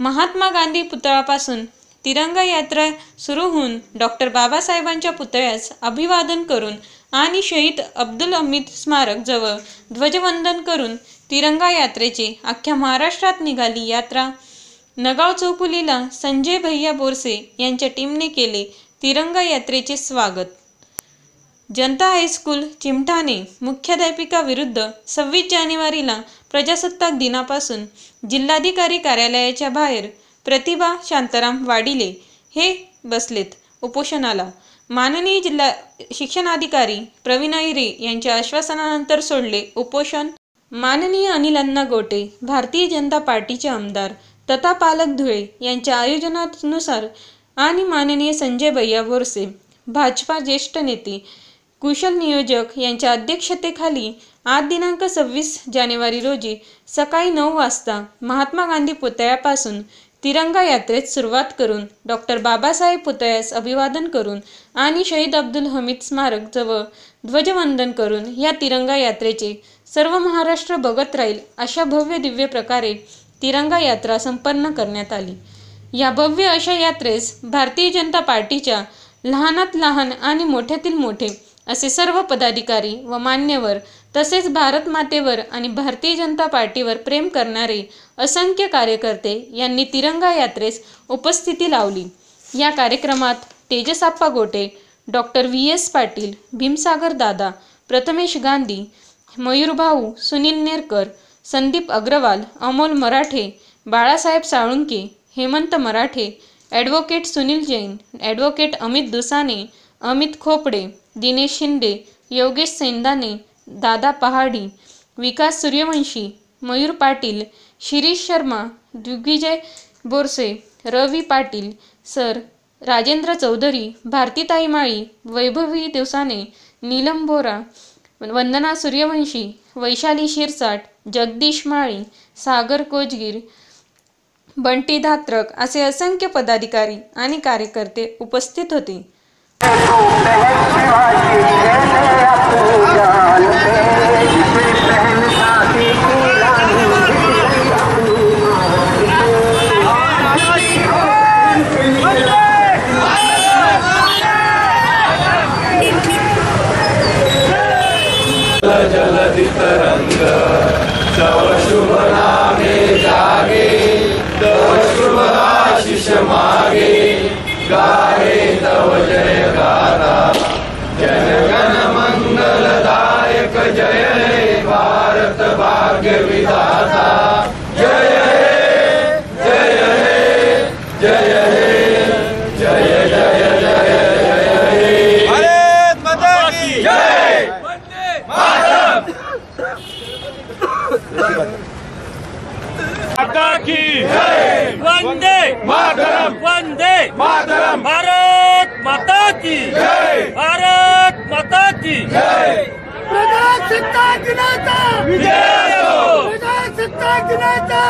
महात्मा गांधी पुतळापासून तिरंगा यात्रा सुरू होऊन डॉक्टर बाबासाहेबांच्या पुतळ्यास अभिवादन करून आणि शहीद अब्दुल अमित स्मारक जवळ ध्वजवंदन करून तिरंगा यात्रेची अख्ख्या महाराष्ट्रात निघाली यात्रा. नगाव चौपुलीला संजय भैया बोरसे यांच्या टीमने केले तिरंगा यात्रेचे स्वागत. जनता हायस्कूल चिमठाणे मुख्याध्यापिका विरुद्ध सव्वीस जानेवारीला प्रजासत्ताक दिनापासून जिल्हाधिकारी कार्यालयाच्या बाहेर प्रतिभा शांताराम वाडिले हे बसलेत उपोषणाला. माननीय जिल्हा शिक्षणाधिकारी प्रवीण अहिरे यांच्या आश्वासनानंतर सोडले उपोषण. माननीय अनिल अण्णा गोटे भारतीय जनता पार्टीचे आमदार तथा पालक धुळे यांच्या आयोजनानुसार आणि माननीय संजय भैया बोरसे भाजपा ज्येष्ठ नेते कुशल नियोजक यांच्या अध्यक्षतेखाली आज दिनांक सव्वीस जानेवारी रोजी सकाळी नऊ वाजता महात्मा गांधी पुतळ्यापासून तिरंगा यात्रेत सुरुवात करून डॉक्टर बाबासाहेब पुतळ्यास अभिवादन करून आणि शहीद अब्दुल हमीद स्मारक जवळ ध्वजवंदन करून या तिरंगा यात्रेचे सर्व महाराष्ट्र बघत राहील अशा भव्य दिव्य प्रकारे तिरंगा यात्रा संपन्न करण्यात आली. या भव्य अशा यात्रेस भारतीय जनता पार्टीच्या लहानात लहान आणि मोठ्यातील मोठे असे सर्व पदाधिकारी व मान्यवर तसेच भारत मातेवर आणि भारतीय जनता पार्टीवर प्रेम करणारे असंख्य कार्यकर्ते यांनी तिरंगा यात्रेस उपस्थिती लावली. या कार्यक्रमात Tejasappa Gote doctor V S Patil Bhimsagar Dada Prathamesh Gandhi Mayurbhau Sunil Nerkar Sandeep Agrawal Amol Marathe Balasaheb Salunke Hemant Marathe advocate Sunil Jain advocate Amit Dusane Amit Khopde Dinesh Shinde Yogesh Sendane Dada Pahadi Vikas Suryavanshi Mayur Patil Shirish Sharma Digvijay Borse Ravi Patil sir Rajendra Chaudhari Bharatitai Mali Vaibhavi Divsane Neelam Bora वंदना सूर्यवंशी वैशाली शिरसाट जगदीश माळी सागर कोजगीर बंटी धात्रक असे असंख्य पदाधिकारी आणि कार्यकर्ते उपस्थित होते. शीश मागे गाए तव जय गण मंगल मंगलदायक जय भारत भाग्य विधाता। जय जय जय जय जय जय जय। भारत माता की जय। माता की जय। वंदे मातरम। वंदे मातरम। भारत माता की जय। भारत माता की प्रजासत्ताक दिनाचा विजय असो प्रजासत्ताक दिनाचा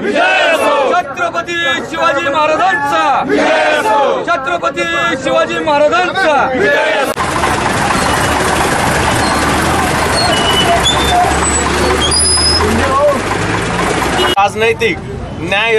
विजय असो छत्रपती शिवाजी महाराजांचा। विजय असो छत्रपती शिवाजी महाराजांचा। विजय असो राजनैतिक न्याय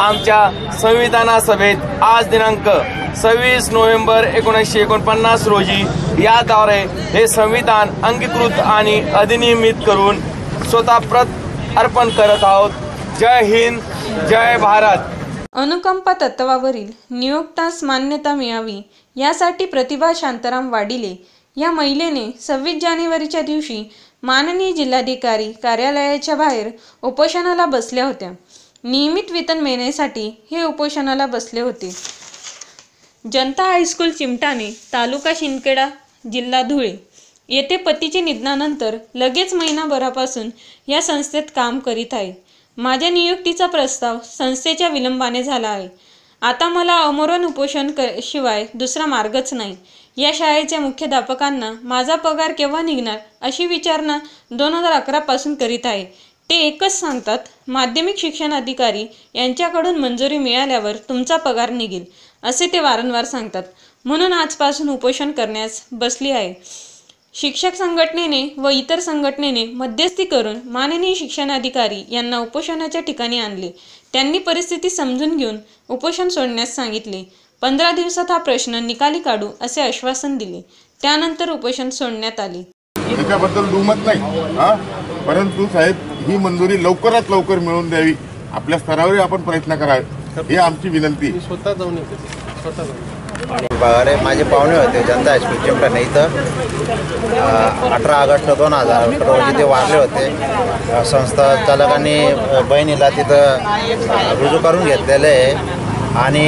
आमच्या संविधाना सभेत आज दिनांक सव्वीस नोव्हेंबर एकोणीसशे एकोणपन्नास रोजी याद्वारे हे संविधान अंगीकृत आणि अधिनियमित करून स्वतः प्रत अर्पण करत आहोत. जय हिंद जय भारत. अनुकंपा तत्वावरील नियोक्तास मान्यता मिळावी यासाठी प्रतिभा शांताराम वाडिले या महिलेने सव्वीस जानेवारीच्या दिवशी माननीय जिल्हाधिकारी कार्यालयाच्या बाहेर उपोषणाला बसल्या होत्या. नियमित वेतन मिळण्यासाठी हे उपोषणाला बसले होते. जनता हायस्कूल चिमटाणे तालुका शिंदखेडा जिल्हा धुळे. येथे पतीच्या निधनानंतर लगेच महिनाभरापासून या संस्थेत काम करीत आहे. माझ्या नियुक्तीचा प्रस्ताव संस्थेच्या विलंबाने झाला आहे. आता मला अमरण उपोषण क शिवाय दुसरा मार्गच नाही. या शाळेच्या मुख्याध्यापकांना माझा पगार केव्हा निघणार अशी विचारणा दोन हजार अकरापासून करीत आहे. ते एकच सांगतात माध्यमिक शिक्षण अधिकारी यांच्याकडून मंजुरी मिळाल्यावर तुमचा पगार निघेल असे ते वारंवार सांगतात. म्हणून आजपासून उपोषण करण्यास बसली आहे. शिक्षक संघटनेने व इतर संघटनेने मध्यस्थी करून माननीय शिक्षणाधिकारी यांना उपोषणाच्या ठिकाणी आणले. त्यांनी परिस्थिती समजून घेऊन उपोषण सोडण्यास सांगितले. पंधरा दिवसात हा प्रश्न निकाली काढू असे आश्वासन दिले. त्यानंतर उपोषण सोडण्यात आले. त्याच्याबद्दल दुमत नाही परंतु साहेब ही मंजुरी लवकरात लवकर मिळवून द्यावी. आपल्या स्तरावर आपण प्रयत्न करावे. ही आमची विनंती. आहे. अरे माझे पाहुणे होते जनता हायस्कूल चिमटाने इथं. अठरा ऑगस्ट दोन हजार रोजी ते वारले होते. संस्था चालकांनी बहिणीला तिथं रुजू करून घेतलेलं आहे. आणि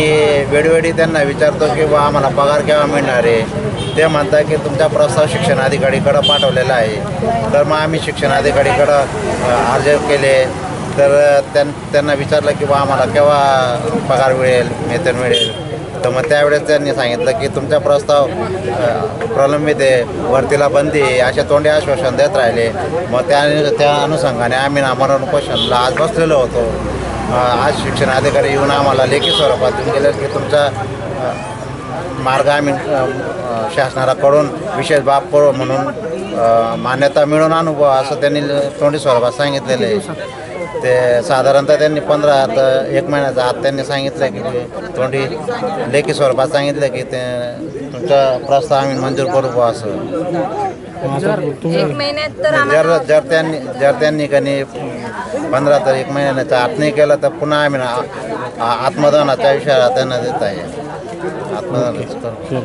वेळोवेळी त्यांना विचारतो की बा आम्हाला पगार केव्हा मिळणार आहे? ते म्हणतात की तुमचा प्रस्ताव शिक्षण अधिकारीकडं पाठवलेला आहे. तर मग आम्ही शिक्षण अधिकारीकडं अर्ज केले. तर त्यां त्यांना विचारलं की बा आम्हाला केव्हा पगार मिळेल वेतन मिळेल? तर मग त्यावेळेस त्यांनी सांगितलं की तुमचा प्रस्ताव प्रलंबित आहे वरतीला बंदी आहे असे तोंडे आश्वासन देत राहिले. मग त्या त्या अनुषंगाने आम्ही आमरण उपोषणला आज बसलेलो होतो. आज शिक्षण अधिकारी येऊन आम्हाला लेखी स्वरूपात देऊन गेले की तुमचा मार्ग आम्ही शासनाकडून विशेष बाब करू म्हणून मान्यता मिळून आणू बुवा असं त्यांनी तोंडी स्वरूपात सांगितलेलं आहे. ते साधारणतः त्यांनी पंधरा आता एक महिन्याचा आत त्यांनी सांगितलं की तोंडी लेखी स्वरूपात सांगितलं की ते तुमचा प्रस्ताव आम्ही मंजूर करू बुवा असं. जर जर त्यांनी जर त्यांनी कधी पंधरा तर एक महिन्याच्या आत नाही केलं तर पुन्हा आम्ही ना- आ- आत्मदानाच्या विषयाला त्यांना देत आहे. आत्मदानाच करू.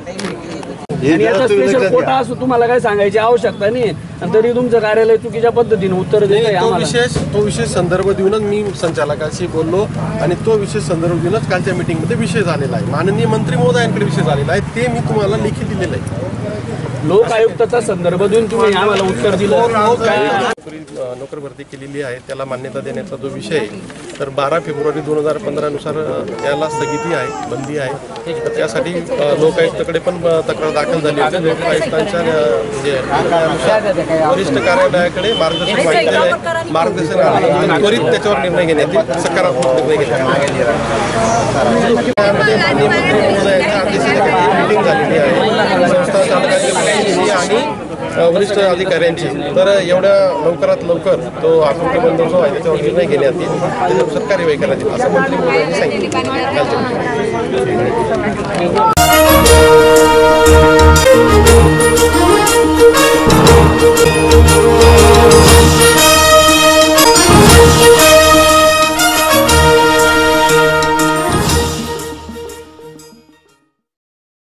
आणि याचा स्पेशल कोटा असं तुम्हाला काय सांगायची आवश्यकता नाही. आणि तरी तुमचं कार्यालय चुकीच्या पद्धतीने उत्तर देत आहे तो आम्हाला. विशेष तो विशेष संदर्भ देऊनच मी संचालकाशी बोललो आणि तो विशेष संदर्भ देऊनच कालच्या मीटिंगमध्ये विषय झालेला आहे. माननीय मंत्री महोदयांकडे विषय झालेला आहे. ते मी तुम्हाला लेखी दिलेलं आहे. लोक आयुक्ताचा संदर्भ देऊन तुम्ही आम्हाला उत्तर दिलं. काय? नोकरी भरती केलेली आहे त्याला मान्यता देण्याचा जो विषय आहे तर बारा फेब्रुवारी दोन हजार पंधरानुसार त्याला स्थगिती आहे बंदी आहे. तर त्यासाठी लोकायुक्ताकडे पण तक्रार दाखल झाली होती लोकायुक्तांच्या म्हणजे वरिष्ठ कार्यालयाकडे मार्गदर्शन मागितलेलं आहे मार्गदर्शन त्वरित त्याच्यावर निर्णय घेण्यात येईल. सकारात्मक निर्णय घेण्यात त्यामध्ये माननीय मंत्री महोदयांच्या अध्यक्षतेखाली मीटिंग झालेली आहे. आणि वरिष्ठ अधिकाऱ्यांची. तर एवढ्या लवकरात लवकर तो आकृती बंद जो आहे त्याच्यावर निर्णय घेण्यात येईल. त्याच्यानुसार कार्यवाही करायची. असं मंत्री महोदयांनी सांगितलं.